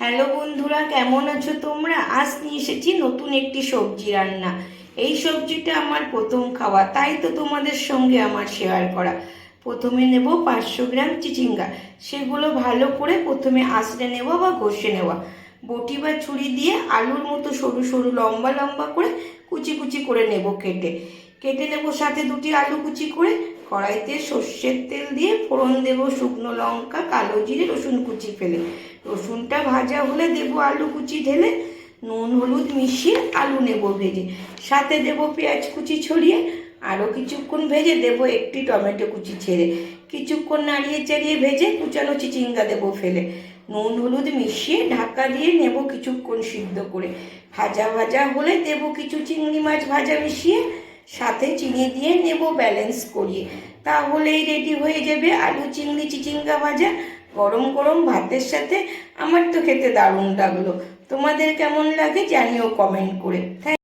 Hello বন্ধুরা, কেমন আছো তোমরা? আজ নিয়ে এসেছি নতুন একটি সবজি রান্না। এই সবজিটা আমার প্রথম খাওয়া, তাই তো তোমাদের সঙ্গে আমার শেয়ার করা। প্রথমে নেব পাঁচশো গ্রাম চিচিঙ্গা। সেগুলো ভালো করে প্রথমে আঁচড়ে নেওয়া বা ঘষে নেওয়া। বটি বা ছুরি দিয়ে আলুর মতো সরু সরু লম্বা লম্বা করে কুচি কুচি করে নেব কেটে। কেটে নেব সাথে দুটি আলু কুচি করে কড়াইতে সর্ষের তেল দিয়ে ফোড়ন দেব, শুকনো লঙ্কা, কালো জিরে, রসুন কুচি ফেলে। রসুনটা ভাজা হলে দেব আলু কুচি ঢেলে, নুন হলুদ মিশিয়ে আলু নেব ভেজে। সাথে দেব পেঁয়াজ কুচি ছড়িয়ে আরও কিছুক্ষণ ভেজে দেব একটি টমেটো কুচি ছেড়ে। কিছুক্ষণ নাড়িয়ে চাড়িয়ে ভেজে কুচানো চিচিঙ্গা দেব ফেলে। নুন হলুদ মিশিয়ে ঢাকা দিয়ে নেব কিছুক্ষণ সিদ্ধ করে। ভাজা ভাজা হলে দেব কিছু চিংড়ি মাছ ভাজা মিশিয়ে সাথে চিনি দিয়ে নেব ব্যালেন্স করিয়ে। তাহলেই রেডি হয়ে যাবে আলু, চিংড়ি, চিচিঙ্গা ভাজা। গরম গরম ভাতের সাথে আমার তো খেতে দারুণ লাগল। তোমাদের কেমন লাগে জানিও কমেন্ট করে। থ্যাংক